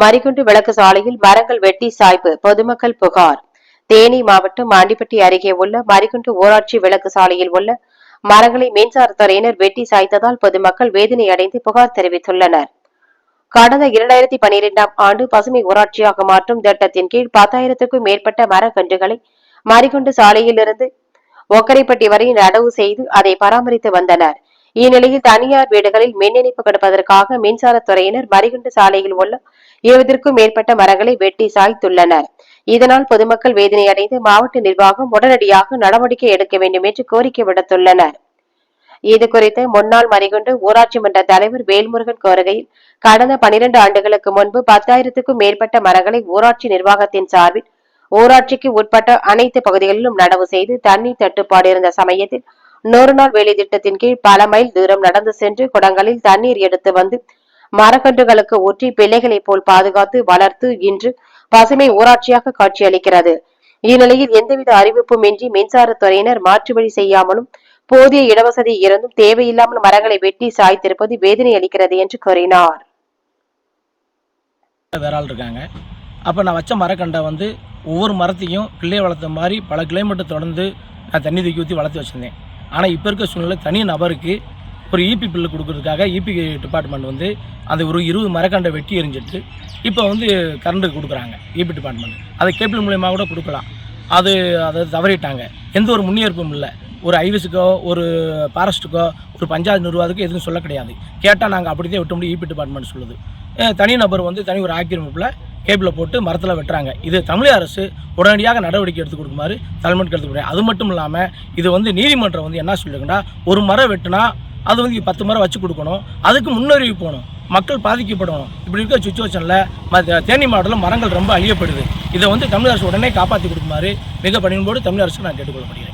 மரிகுண்டு விளக்கு சாலையில் மரங்கள் வெட்டி சாய்ப்பு பொதுமக்கள் புகார். தேனி மாவட்டம் ஆண்டிப்பட்டி அருகே உள்ள மரிகுண்டு ஊராட்சி விளக்கு சாலையில் உள்ள மரங்களை மின்சாரத்துறையினர் வெட்டி சாய்த்ததால் பொதுமக்கள் வேதனை அடைந்து புகார் தெரிவித்துள்ளனர். கடந்த இரண்டாயிரத்தி பனிரெண்டாம் ஆண்டு பசுமை ஊராட்சியாக மாற்றும் திட்டத்தின் கீழ் பத்தாயிரத்துக்கும் மேற்பட்ட மரக்கன்றுகளை மரிகுண்டு சாலையிலிருந்து ஒக்கரைப்பட்டி வரை நடவு செய்து அதை பராமரித்து வந்தனர். இந்நிலையில் தனியார் வீடுகளில் மின் இணைப்பு கொடுப்பதற்காக மின்சாரத்துறையினர் மரிகுண்டு சாலையில் உள்ள இருபதற்கும் மேற்பட்ட மரங்களை வெட்டி சாய்த்துள்ளனர். இதனால் பொதுமக்கள் வேதனையடைந்து மாவட்ட நிர்வாகம் உடனடியாக நடவடிக்கை எடுக்க வேண்டும் என்று கோரிக்கை விடுத்துள்ளனர். இது குறித்து முன்னாள் மறிகுண்டு ஊராட்சி மன்ற தலைவர் வேல்முருகன் கோருகையில் கடந்த பனிரெண்டு ஆண்டுகளுக்கு முன்பு பத்தாயிரத்துக்கும் மேற்பட்ட மரங்களை ஊராட்சி நிர்வாகத்தின் சார்பில் ஊராட்சிக்கு உட்பட்ட அனைத்து பகுதிகளிலும் நடவு செய்து தண்ணீர் தட்டுப்பாடு இருந்த சமயத்தில் நூறு நாள் வேலை திட்டத்தின் கீழ் பல மைல் தூரம் நடந்து சென்று குடங்களில் தண்ணீர் எடுத்து வந்து மரக்கன்றுகளுக்கு ஊற்றி பிள்ளைகளைப் போல் பாதுகாத்து வளர்த்து இன்று பசுமை ஊராட்சியாக காட்சியளிக்கிறது. இந்நிலையில் எந்தவித அறிவிப்பும் இன்றி மின்சாரத்துறையினர் மாற்று வழி செய்யாமலும் போதிய இடவசதி இருந்தும் தேவையில்லாமல் மரங்களை வெட்டி சாய்த்திருப்பது வேதனை அளிக்கிறது என்று கூறினார். வேற ஆள் இருக்காங்க அப்போ நான் வச்ச மரக்கண்டை வந்து ஒவ்வொரு மரத்தையும் பிள்ளை வளர்த்த மாதிரி பல கிலோமீட்டர் தொடர்ந்து நான் தண்ணி தூக்கி ஊற்றி வளர்த்து வச்சுருந்தேன். ஆனால் இப்போ இருக்க சூழ்நிலை தனி நபருக்கு ஒரு இபி பில்லு கொடுக்கறதுக்காக இபி டிபார்ட்மெண்ட் வந்து அந்த ஒரு இருபது மரக்கண்டை வெட்டி எரிஞ்சிட்டு இப்போ வந்து கரண்ட்டுக்கு கொடுக்குறாங்க இபி டிபார்ட்மெண்ட் அதை கேபிள் மூலயமா கூட கொடுக்கலாம். அது அதை தவறிட்டாங்க. எந்த ஒரு முன்னேற்பும் இல்லை. ஒரு ஐவிஸுக்கோ ஒரு ஃபாரஸ்ட்டுக்கோ ஒரு பஞ்சாயத்து நிர்வாகத்துக்கோ எதுவும் சொல்ல கிடையாது. கேட்டால் நாங்கள் அப்படி தான் விட்ட முடியும் இபி டிபார்ட்மெண்ட் சொல்லுது. தனி நபர் வந்து தனி ஒரு ஆக்கிரமிப்பில் கேபிளில் போட்டு மரத்தில் வெட்டுறாங்க. இது தமிழக அரசு உடனடியாக நடவடிக்கை எடுத்து கொடுக்குமாறு தலைமைக்கு எடுத்து அது மட்டும் இல்லாமல் இது வந்து நீதிமன்றம் வந்து என்ன சொல்லுங்கன்னா ஒரு மரம் வெட்டினா அது வந்து பத்து மரம் வச்சு கொடுக்கணும். அதுக்கு முன்னறிவிப்பு போகணும் மக்கள் பாதிக்கப்படணும். இப்படி இருக்கிற சுச்சுவேஷனில் தேனி மாவட்டத்தில் மரங்கள் ரொம்ப அழியப்படுது. இதை வந்து தமிழக அரசு உடனே காப்பாற்றி கொடுக்குமாறு மிக போது தமிழக அரசுக்கு நான் கேட்டுக்கொள்ள முடியும்